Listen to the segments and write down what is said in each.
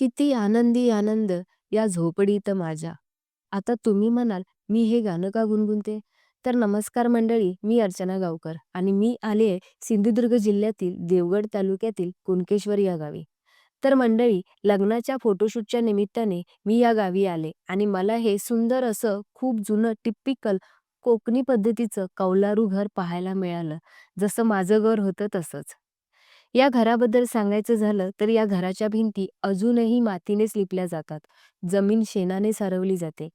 किती आनंदी आनंद या झोपडीत माझ्या. आता तुम्ही म्हणाल, मी हे गाणं का गुणगुणते? तर नमस्कार मंडळी, मी अर्चना गावकर आणि मी आले आहे सिंधुदुर्ग जिल्ह्यातील देवगड तालुक्यातील कुणकेश्वर या गावी. तर मंडळी, लग्नाच्या फोटोशूटच्या निमित्ताने मी या गावी आले आणि मला हे सुंदर असं खूप जुनं टिपिकल कोकणी पद्धतीचं कौलारू घर पाहायला मिळालं. जसं माझं घर होतं तसंच. या घराबद्दल सांगायचं झालं तर या घराच्या भिंती अजूनही मातीनेच लिपल्या जातात. जमीन शेणाने सारवली जाते.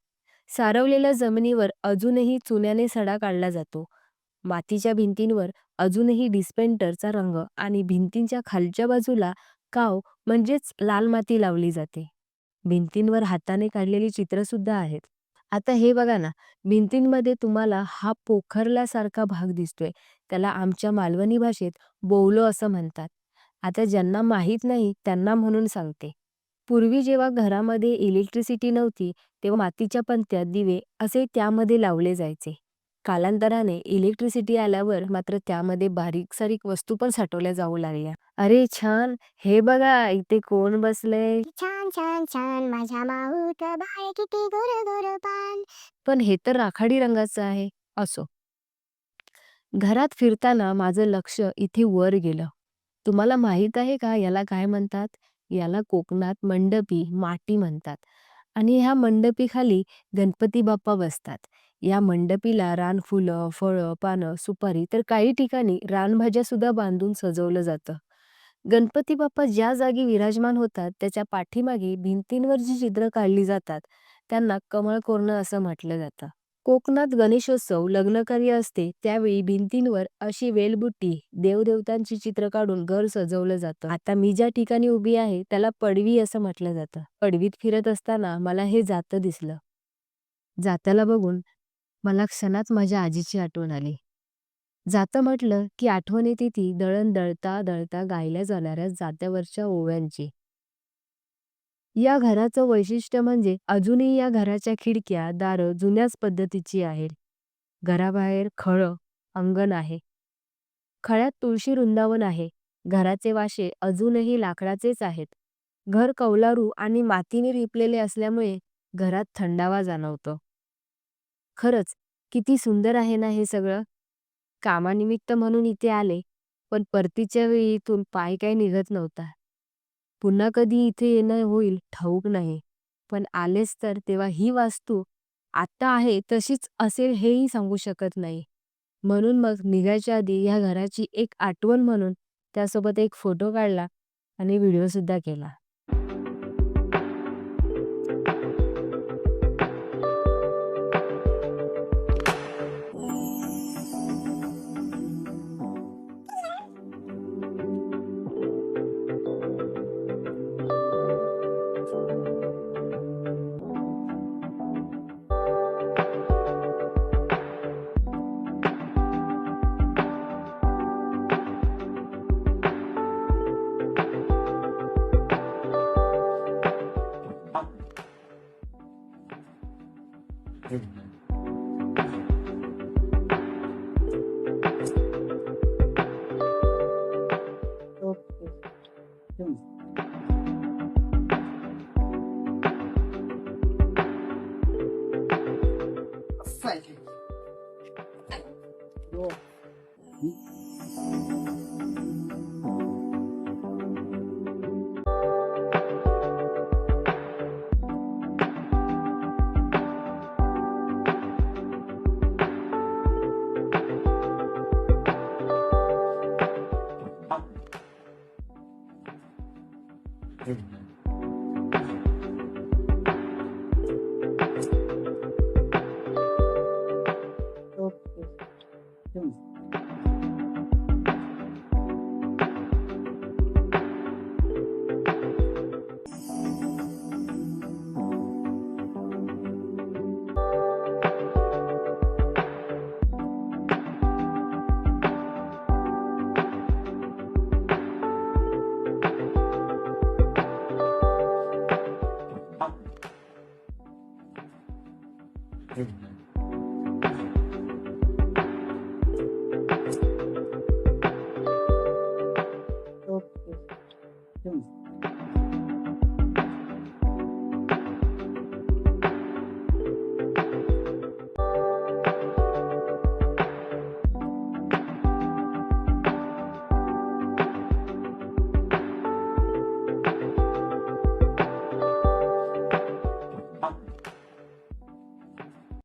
सारवलेल्या जमिनीवर अजूनही चुन्याने सडा काढला जातो. मातीच्या भिंतींवर अजूनही डिस्पेंटरचा रंग आणि भिंतींच्या खालच्या बाजूला काव म्हणजेच लाल माती लावली जाते. भिंतींवर हाताने काढलेली चित्र सुद्धा आहेत. आता हे बघा ना, भिंतींमध्ये तुम्हाला हा पोखरल्यासारखा भाग दिसतोय. त्याला आमच्या मालवणी भाषेत बोवलो असं म्हणतात. आता ज्यांना माहीत नाही त्यांना म्हणून सांगते. पूर्वी जेव्हा घरामध्ये इलेक्ट्रिसिटी नव्हती, तेव्हा मातीच्या पंत्यात दिवे असे त्यामध्ये लावले जायचे. कालांतराने इलेक्ट्रिसिटी आल्यावर मात्र त्यामध्ये बारीक-सारीक वस्तू पण साठवल्या जाऊ लागल्या. अरे छान! हे बघा इथे कोण बसलंय? छान छान छान माझ्या माऊत बाळ किती गोर गोर पान पण हे तर राखाडी रंगाचं आहे. असो. घरात फिरताना माझं लक्ष इथे वर गेलं. तुम्हाला माहीत आहे का याला काय म्हणतात? याला कोकणात मंडपी, माटी म्हणतात. आणि ह्या मंडपीखाली गणपती बाप्पा बसतात. या मंडपीला रानफुलं, फळं, पानं, सुपारी तर काही ठिकाणी रानभाज्यासुद्धा बांधून सजवलं जातं. गणपती बाप्पा ज्या जागी विराजमान होतात त्याच्या पाठीमागे भिंतींवर जी चित्रं काढली जातात त्यांना कमळ कोरणं असं म्हटलं जातं. कोकणात गणेशोत्सव, लग्नकार्य असते त्यावेळी भिंतींवर अशी वेलबुट्टी, देवदेवतांची चित्र काढून घर सजवलं जातं. आता मी ज्या ठिकाणी उभी आहे त्याला पडवी असं म्हटलं जातं. पडवीत फिरत असताना मला हे जातं दिसलं. जात्याला बघून मला क्षणात माझ्या आजीची आठवण आली. जातं म्हटलं की आठवण येते ती दळण दळता दळता गायल्या जाणाऱ्या जात्यावरच्या ओव्यांची. या घराचं वैशिष्ट्य म्हणजे अजूनही या घराच्या खिडक्या, दारं जुन्याच पद्धतीची आहेत. घराबाहेर खळं, अंगण आहे. खळ्यात तुळशी वृंदावन आहे. घराचे वाशे अजूनही लाकडाचेच आहेत. घर कौलारू आणि मातीने रिपलेले असल्यामुळे घरात थंडावा जाणवतो. खरंच किती सुंदर आहे ना हे सगळं. कामानिमित्त म्हणून इथे आले, पण परतीच्या वेळी इथून पाय काय निघत नव्हता. पुन्हा कधी इथे येणं होईल ठाऊक नाही. पण आलेच तर तेव्हा ही वास्तू आत्ता आहे तशीच असेल हेही सांगू शकत नाही. म्हणून मग निघायच्या आधी ह्या घराची एक आठवण म्हणून त्यासोबत एक फोटो काढला आणि व्हिडिओसुद्धा केला. Amen. Okay. Five. Go. Mm-hmm.